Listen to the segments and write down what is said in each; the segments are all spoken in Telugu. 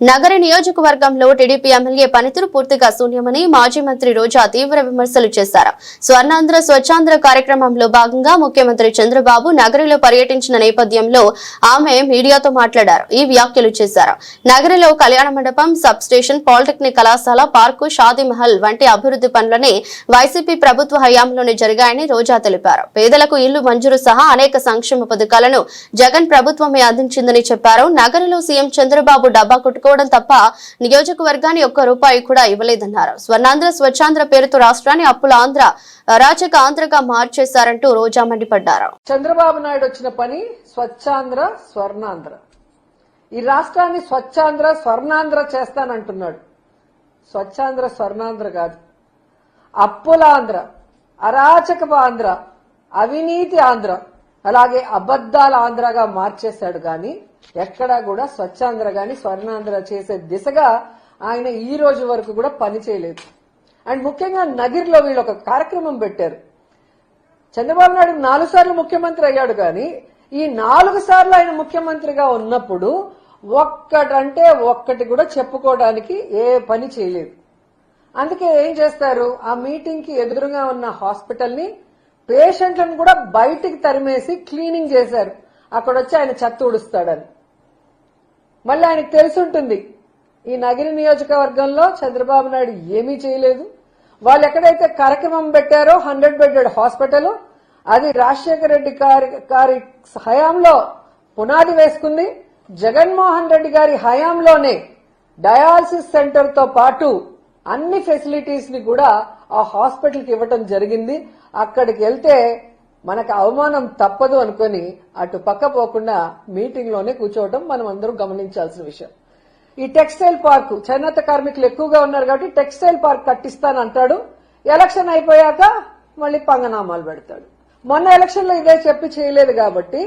నగర నియోజకవర్గంలో టీడీపీ ఎమ్మెల్యే పనితీరు పూర్తిగా శూన్యమని మాజీ మంత్రి రోజా తీవ్ర విమర్శలు చేశారు. స్వర్ణాంధ్ర స్వచ్ఛాంధ్ర కార్యక్రమంలో భాగంగా ముఖ్యమంత్రి చంద్రబాబు నగరంలో పర్యటించిన నేపథ్యంలో ఆమె మీడియాతో మాట్లాడారు. ఈ వ్యాఖ్యలు చేశారు. నగరంలో కళ్యాణ మండపం సబ్ స్టేషన్ పాలిటెక్నిక్ కళాశాల పార్కు షాదీ మహల్ వంటి అభివృద్ధి పనులని వైసీపీ ప్రభుత్వ హయాంలోనే జరిగాయని రోజా తెలిపారు. పేదలకు ఇల్లు మంజూరు సహా అనేక సంక్షేమ పథకాలను జగన్ ప్రభుత్వమే అందించిందని చెప్పారు. నగరంలో సీఎం చంద్రబాబు డబ్బా కొట్టుకు కొట్టుకోవడం తప్ప నియోజకవర్గాన్ని ఒక్క రూపాయి కూడా ఇవ్వలేదన్నారు. స్వర్ణాంధ్ర స్వచ్ఛాంధ్ర పేరుతో రాష్ట్రాన్ని అప్పుల ఆంధ్ర అరాచక ఆంధ్రగా మార్చేశారంటూ రోజా మండిపడ్డారు. చంద్రబాబు నాయుడు వచ్చిన పని స్వచ్ఛాంధ్ర స్వర్ణాంధ్ర. ఈ రాష్ట్రాన్ని స్వచ్ఛాంధ్ర స్వర్ణాంధ్ర చేస్తానంటున్నాడు. స్వచ్ఛాంధ్ర స్వర్ణాంధ్ర కాదు. అప్పుల ఆంధ్ర అరాచకపు ఆంధ్ర అవినీతి ఆంధ్ర అలాగే అబద్దాల ఆంధ్రగా మార్చేశాడు కానీ ఎక్కడా కూడా స్వచ్ఛాంధ్ర గాని స్వర్ణాంధ్ర చేసే దిశగా ఆయన ఈ రోజు వరకు కూడా పని చేయలేదు. అండ్ ముఖ్యంగా నగిరిలో వీళ్ళు ఒక కార్యక్రమం పెట్టారు. చంద్రబాబు నాయుడు నాలుగు సార్లు ముఖ్యమంత్రి అయ్యాడు కానీ ఈ నాలుగు సార్లు ఆయన ముఖ్యమంత్రిగా ఉన్నప్పుడు ఒక్కటంటే ఒక్కటి కూడా చెప్పుకోవడానికి ఏ పని చేయలేదు. అందుకే ఏం చేస్తారు? ఆ మీటింగ్కి ఎదురుగా ఉన్న హాస్పిటల్ని పేషెంట్లను కూడా బయటికి తరిమేసి క్లీనింగ్ చేశారు. అక్కడ వచ్చి ఆయన చెత్త ఊడుస్తాడని. మళ్ళీ ఆయనకు తెలుసుంటుంది ఈ నగిరి నియోజకవర్గంలో చంద్రబాబు నాయుడు ఏమీ చేయలేదు. వాళ్ళు ఎక్కడైతే కార్యక్రమం పెట్టారో హండ్రెడ్ బెడ్డెడ్ హాస్పిటల్ అది రాజశేఖర రెడ్డి గారి గారి హయాంలో పునాది వేసుకుంది. జగన్మోహన్ రెడ్డి గారి హయాంలోనే డయాలసిస్ సెంటర్తో పాటు అన్ని ఫెసిలిటీస్ని కూడా ఆ హాస్పిటల్కి ఇవ్వటం జరిగింది. అక్కడికి వెళ్తే మనకు అవమానం తప్పదు అనుకొని అటు పక్క పోకుండా మీటింగ్లోనే కూర్చోవడం మనం అందరం గమనించాల్సిన విషయం. ఈ టెక్స్టైల్ పార్క్ చేనేత కార్మికులు ఎక్కువగా ఉన్నారు కాబట్టి టెక్స్టైల్ పార్క్ కట్టిస్తానంటాడు ఎలక్షన్ అయిపోయాక మళ్ళీ పంగనామాలు పెడతాడు. మొన్న ఎలక్షన్లో ఇదే చెప్పి చేయలేదు కాబట్టి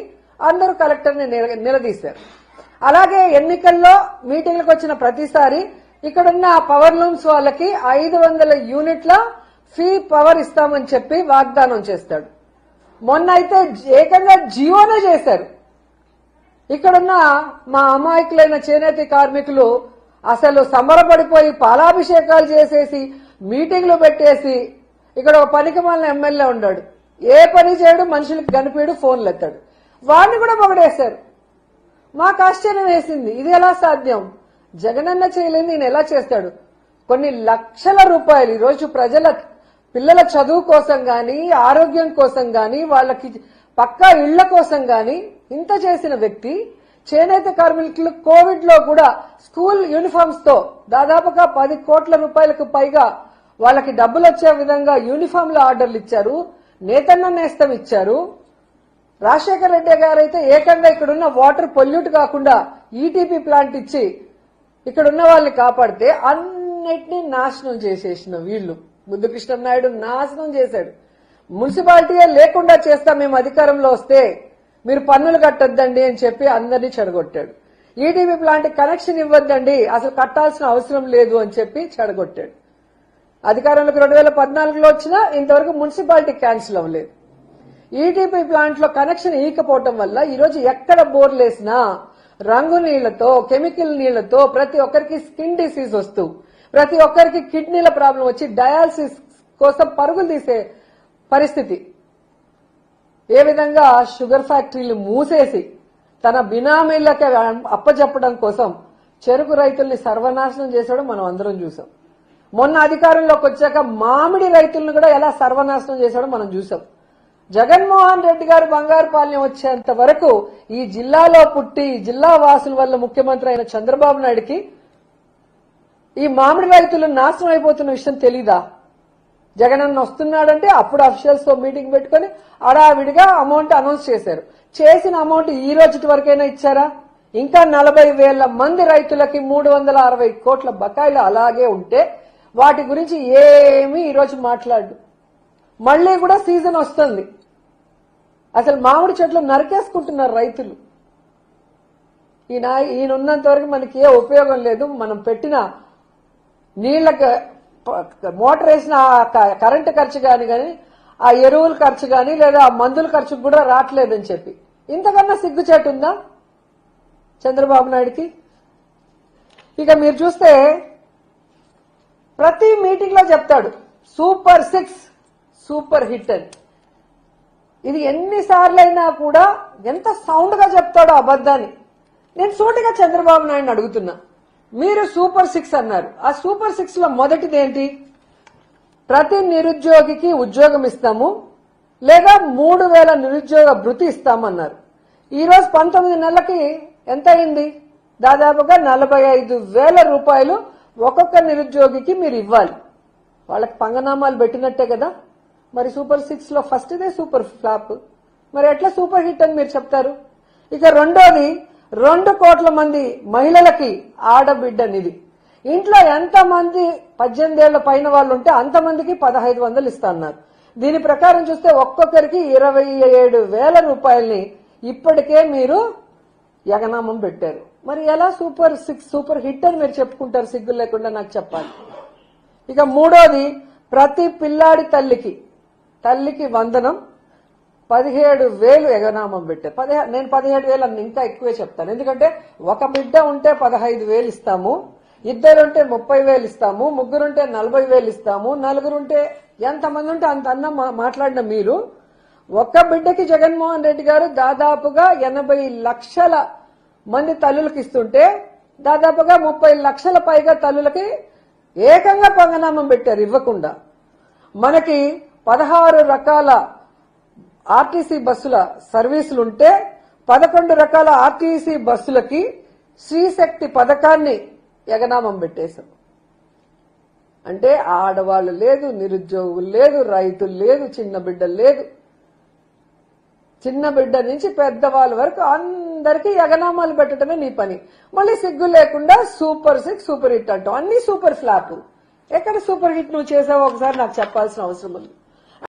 అందరూ కలెక్టర్ని నిలదీశారు. అలాగే ఎన్నికల్లో మీటింగ్లకు వచ్చిన ప్రతిసారి ఇక్కడున్న పవర్ లూమ్స్ వాళ్ళకి ఐదు వందల యూనిట్ల ఫీ పవర్ ఇస్తామని చెప్పి వాగ్దానం చేస్తాడు. మొన్న అయితే ఏకంగా జియోనే చేశారు. ఇక్కడున్న మా అమాయకులైన చేనేత కార్మికులు అసలు సంబరపడిపోయి పాలాభిషేకాలు చేసేసి మీటింగ్లు పెట్టేసి ఇక్కడ ఒక పనికి మాలిన ఎమ్మెల్యే ఉన్నాడు. ఏ పని చేయడు మనుషులకు కనిపించడు ఫోన్లు ఎత్తాడు. వాడిని కూడా పొగడేశారు. మాకు ఆశ్చర్యం వేసింది. ఇది ఎలా సాధ్యం? జగనన్న చేయలేదు నేను ఎలా చేస్తాడు? కొన్ని లక్షల రూపాయలు ఈరోజు ప్రజల పిల్లల చదువు కోసం గాని ఆరోగ్యం కోసం గాని వాళ్ళకి పక్కా ఇళ్ళ కోసం గాని ఇంత చేసిన వ్యక్తి చేనేత కార్మికులు కోవిడ్లో కూడా స్కూల్ యూనిఫామ్స్తో దాదాపుగా పది కోట్ల రూపాయలకు పైగా వాళ్ళకి డబ్బులు వచ్చే విధంగా యూనిఫామ్ల ఆర్డర్లు ఇచ్చారు నేతన్న నేస్తం ఇచ్చారు. రాజశేఖర రెడ్డి గారు అయితే ఏకంగా ఇక్కడున్న వాటర్ పొల్యూట్ కాకుండా ఈటీపీ ప్లాంట్ ఇచ్చి ఇక్కడున్న వాళ్ళని కాపాడితే అన్నిటినీ నాశనం చేసేసిన వీళ్ళు. ముందు కృష్ణనాయుడు నాశనం చేశాడు. మున్సిపాలిటీయే లేకుండా చేస్తా మేము అధికారంలో వస్తే మీరు పన్నులు కట్టొద్దండి అని చెప్పి అందరినీ చెడగొట్టాడు. ఈటీవీ ప్లాంట్ కనెక్షన్ ఇవ్వద్దండి అసలు కట్టాల్సిన అవసరం లేదు అని చెప్పి చెడగొట్టాడు. అధికారంలోకి రెండు వేల పద్నాలుగులో వచ్చినా ఇంతవరకు మున్సిపాలిటీ క్యాన్సిల్ అవ్వలేదు. ఈటీపీ ప్లాంట్లో కనెక్షన్ ఈకపోవటం వల్ల ఈరోజు ఎక్కడ బోర్లేసినా రంగు నీళ్ళతో కెమికల్ నీళ్ళతో ప్రతి ఒక్కరికి స్కిన్ డిసీజ్ వస్తూ ప్రతి ఒక్కరికి కిడ్నీల ప్రాబ్లం వచ్చి డయాలసిస్ కోసం పరుగులు తీసే పరిస్థితి. ఏ విధంగా షుగర్ ఫ్యాక్టరీలు మూసేసి తన బినామీలకి అప్పచెప్పడం కోసం చెరుకు రైతుల్ని సర్వనాశనం చేశాడో మనం అందరం చూసాం మొన్న అధికారంలోకి వచ్చాక మామిడి రైతులను కూడా ఎలా సర్వనాశనం చేశాడో మనం చూసాం జగన్మోహన్ రెడ్డి గారు బంగారుపాలెం వచ్చేంత వరకు ఈ జిల్లాలో పుట్టి జిల్లా వాసుల వల్ల ముఖ్యమంత్రి అయిన చంద్రబాబు నాయుడికి ఈ మామిడి రైతులు నాశనం అయిపోతున్న విషయం తెలీదా? జగనన్న వస్తున్నాడంటే అప్పుడు అఫీషియల్స్తో మీటింగ్ పెట్టుకుని అడావిడిగా అమౌంట్ అనౌన్స్ చేశారు. చేసిన అమౌంట్ ఈ రోజు వరకైనా ఇచ్చారా? ఇంకా నలభై వేల మంది రైతులకి మూడు వందల అరవై కోట్ల బకాయిలు అలాగే ఉంటే వాటి గురించి ఏమీ ఈరోజు మాట్లాడు మళ్ళీ కూడా సీజన్ వస్తుంది. అసలు మామిడి చెట్లు నరికేసుకుంటున్నారు రైతులు. ఈయన ఈయన ఉన్నంత వరకు మనకి ఏ ఉపయోగం లేదు. మనం పెట్టిన నీళ్ళకి మోటార్ వేసిన కరెంటు ఖర్చు కానీ కానీ ఆ ఎరువుల ఖర్చు కానీ లేదా ఆ మందుల ఖర్చు కూడా రావట్లేదని చెప్పి. ఇంతకన్నా సిగ్గుచేటు ఉందా చంద్రబాబు నాయుడికి? ఇక మీరు చూస్తే ప్రతి మీటింగ్లో చెప్తాడు సూపర్ సిక్స్ సూపర్ హిట్ అని. ఇది ఎన్నిసార్లైనా కూడా ఎంత సౌండ్గా చెప్తాడో అబద్ధాన్ని. నేను సూటిగా చంద్రబాబు నాయుడిని అడుగుతున్నా. మీరు సూపర్ సిక్స్ అన్నారు. ఆ సూపర్ సిక్స్లో మొదటిది ఏంటి? ప్రతి నిరుద్యోగికి ఉద్యోగం ఇస్తాము లేదా మూడు వేల నిరుద్యోగ భృతి ఇస్తామన్నారు. ఈ రోజు పంతొమ్మిది నెలలకి ఎంత అయింది? దాదాపుగా నలభై ఐదు వేల రూపాయలు ఒక్కొక్క నిరుద్యోగికి మీరు ఇవ్వాలి. వాళ్ళకి పంగనామాలు పెట్టినట్టే కదా? మరి సూపర్ సిక్స్లో ఫస్ట్ ఇదే సూపర్ ఫ్లాప్. మరి ఎట్లా సూపర్ హిట్ అని మీరు చెప్తారు? ఇక రెండోది రెండు కోట్ల మంది మహిళలకి ఆడబిడ్డ నిధి. ఇంట్లో ఎంతమంది పద్దెనిమిదేళ్ళ పద్దెనిమిది పైన వాళ్ళు ఉంటే అంతమందికి పదహైదు వందలు ఇస్తున్నారు దీని ప్రకారం చూస్తే ఒక్కొక్కరికి ఇరవై ఏడు వేల రూపాయల్ని ఇప్పటికే మీరు యగనామం పెట్టారు. మరి ఎలా సూపర్ సిక్స్ సూపర్ హిట్ అని మీరు చెప్పుకుంటారు సిగ్గు లేకుండా నాకు చెప్పాలి. ఇక మూడోది ప్రతి పిల్లాడి తల్లికి తల్లికి వందనం పదిహేడు వేలు ఎగనామం పెట్టే. పదిహే నేను పదిహేడు వేలు అన్న ఇంకా ఎక్కువే చెప్తాను. ఎందుకంటే ఒక బిడ్డ ఉంటే పదహైదు వేలు ఇస్తాము ఇద్దరుంటే ముప్పై వేలు ఇస్తాము ముగ్గురుంటే నలభై వేలు ఇస్తాము నలుగురుంటే ఎంతమంది ఉంటే అంత అన్న మా- మాట్లాడిన మీరు ఒక్క బిడ్డకి జగన్మోహన్ రెడ్డి గారు దాదాపుగా ఎనభై లక్షల మంది తల్లులకు ఇస్తుంటే దాదాపుగా ముప్పై లక్షల పైగా తల్లులకి ఏకంగా పంగనామం పెట్టారు ఇవ్వకుండా. మనకి పదహారు రకాల ఆర్టీసీ బస్సుల సర్వీసులు ఉంటే పదకొండు రకాల ఆర్టీసీ బస్సులకి శ్రీశక్తి పథకాన్ని ఎగనామం పెట్టేశాం. అంటే ఆడవాళ్ళు లేదు నిరుద్యోగులు లేదు రైతులు లేదు చిన్న బిడ్డలు లేదు. చిన్న బిడ్డ నుంచి పెద్దవాళ్ళ వరకు అందరికీ ఎగనామాలు పెట్టడమే నీ పని. మళ్ళీ సిగ్గు లేకుండా సూపర్ సిక్స్ సూపర్ హిట్ అంటాం. అన్ని సూపర్ ఫ్లాప్ ఎక్కడ సూపర్ హిట్ నువ్వు చేసావు ఒకసారి నాకు చెప్పాల్సిన అవసరం ఉంది